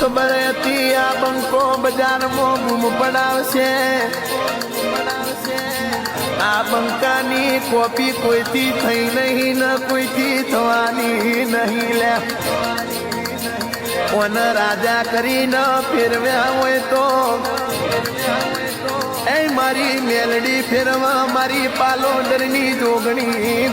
ચોખ હતી. આ બંકો બજારમાં બૂમ પડાવશે. આ બંકાની કોપી કોઈથી થઈ નહીં, ન કોઈથી થવાની નહીં લે. ઓને રાજા કરીને ફેરવ્યા હોય તો? એ મારી મેલડી ફેરવા મારી પાલોદરની જોગણી.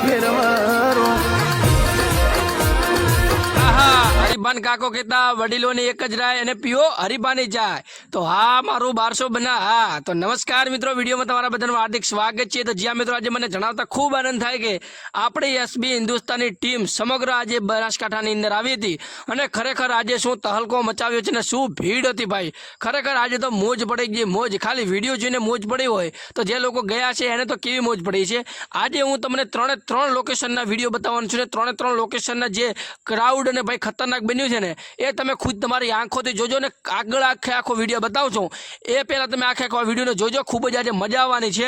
આહા કાકો કહેતા, વડીલોની એક જ રાય અને પીઓ હરિભાની જાય. તો હા, મારું બારસો બના, હા. તો નમસ્કાર મિત્રો, વિડીયોમાં તમારા બધાનું હાર્દિક સ્વાગત છે. તો જ્યાં મિત્રો આજે મને જણાવતા ખૂબ આનંદ થાય કે આપણી એસબી હિન્દુસ્તાની ટીમ સમગ્ર આજે બનાસકાંઠાની અંદર આવી હતી. અને ખરેખર આજે શું તહલકો મચાવ્યો છે ને શું ભીડ હતી ભાઈ. ખરેખર આજે તો મોજ પડી ગઈ, મોજ. ખાલી વીડિયો જોઈને મોજ પડી હોય તો જે લોકો ગયા છે એને તો કેવી મોજ પડી છે? આજે હું તમને ત્રણે ત્રણ લોકેશનના વીડિયો બતાવવાનું છું ને ત્રણે ત્રણ લોકેશનના જે ક્રાઉડ અને ભાઈ ખતરનાક બન્યું છે ને, એ તમે ખુદ તમારી આંખોથી જોજો ને, આગળ આખે આખો વીડિયો બતાવું છું. એ પહેલાં તમે આખે આખો વિડીયોને જોજો, ખૂબ જ આજે મજા આવવાની છે.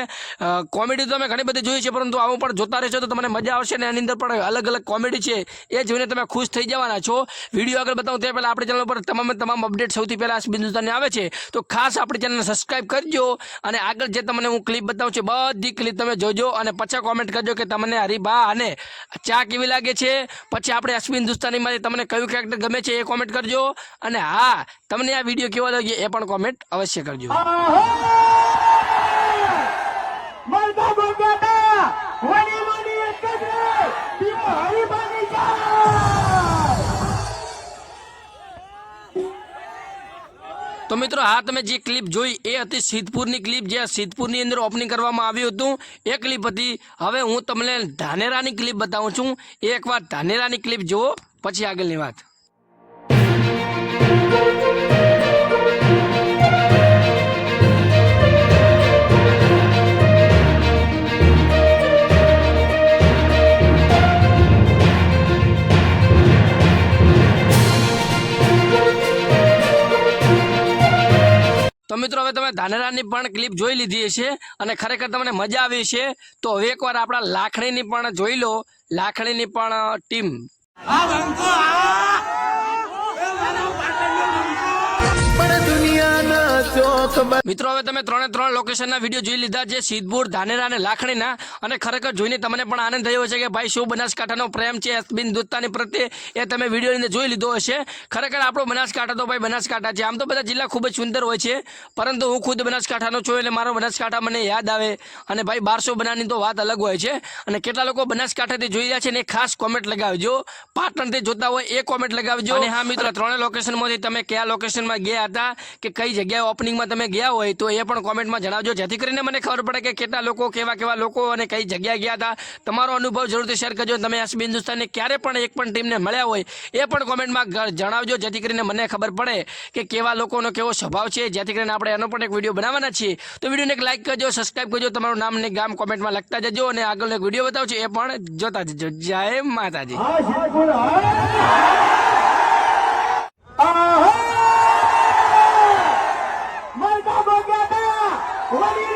કોમેડી તો તમે ઘણી બધી જોઈ છે, પરંતુ આવું પણ જોતા રહેશો તો તમને મજા આવશે ને, એની અંદર પણ અલગ અલગ કોમેડી છે. એ જોઈને તમે ખુશ થઈ જવાના છો. વીડિયો આગળ બતાવું તે પહેલાં આપણી ચેનલ પર તમામ તમામ અપડેટ સૌથી પહેલાં હિન્દુસ્તાનને આવે છે. તો ખાસ આપણી ચેનલને સબસ્ક્રાઈબ કરજો અને આગળ જે તમને હું ક્લિપ બતાવું છું, બધી ક્લિપ તમે જોજો અને પછી કોમેન્ટ કરજો કે તમને હરીબા અને ચા કેવી લાગે છે. પછી આપણે એસબી હિન્દુસ્તાનીમાંથી તમને કયું કેરેક્ટર ગમે છે એ કોમેન્ટ કરજો. અને હા, તમને આ વીડિયો કેવો લાગ્યો એ પણ કોમેન્ટ અવશ્ય કરજો. તો મિત્રો, હા, તમે જે ક્લિપ જોઈ એ હતી સિદ્ધપુરની ક્લિપ જે સિદ્ધપુરની અંદર ઓપનિંગ કરવામાં આવ્યું હતું. એ ક્લિપ હતી. હવે હું તમને ધાનેરાની ક્લિપ બતાવું છું. એકવાર ધાનેરાની ક્લિપ જુઓ, પછી આગળની વાત. મિત્રો, હવે તમે ધાનેરાની પણ ક્લિપ જોઈ લીધી છે અને ખરેખર તમને મજા આવી છે તો હવે એકવાર આપણા લાખણીની પણ જોઈ લો. લાખણીની પણ ટીમ મિત્રો હવે તમે ત્રણે ત્રણ લોકેશનના વીડિયો જોઈ લીધા છે. સિદ્ધપુર ધાનેરા અને લાખણીના. અને ખરેખર જોઈને તમને પણ આનંદ થયો હશે કે ભાઈ શું બનાસકાંઠાનો પ્રેમ છે? એસબીન દૂધતાની પ્રત્યે એ તમે વિડીયોની અંદર જોઈ લીધો હશે. ખરેખર આપણો બનાસકાંઠા તો ભાઈ બનાસકાંઠા છે. આમ તો બધા જિલ્લા ખૂબ જ સુંદર હોય છે. પરંતુ હું ખુદ બનાસકાંઠાનો છું એટલે મારો બનાસકાંઠા મને યાદ આવે. અને ભાઈ બારસો બનાની તો વાત અલગ હોય છે. અને કેટલા લોકો બનાસકાંઠાથી જોઈ રહ્યા છે ને ખાસ કોમેન્ટ લગાવજો. પાટણથી જોતા હોય એ કોમેન્ટ લગાવજો. અને હા મિત્રો ત્રણે લોકેશનમાંથી તમે કયા લોકેશનમાં ગયા હતા? કે કઈ જગ્યાએ ઓપનિંગમાં તમે ગયા હોય તો એ પણ કોમેન્ટમાં જણાવજો. જેથી કરીને મને ખબર પડે કે કેટલા લોકો, કેવા કેવા લોકો અને કઈ જગ્યાએ ગયા હતા. તમારો અનુભવ જરૂરથી શેર કરજો. તમે એસબી હિન્દુસ્તાનને ક્યારે પણ એક પણ ટીમને મળ્યા હોય એ પણ કોમેન્ટમાં જણાવજો. જેથી કરીને મને ખબર પડે કે કેવા લોકોનો કેવો સ્વભાવ છે. જેથી કરીને આપણે એનો પણ એક વીડિયો બનાવવાના છીએ. તો વિડીયોને એક લાઇક કરજો સબસ્ક્રાઈબ કરજો. તમારું નામ ને ગામ કોમેન્ટમાં લખતા જજો અને આગળનો એક વીડિયો બતાવજો. એ પણ જોતા જજો. જય માતાજી. What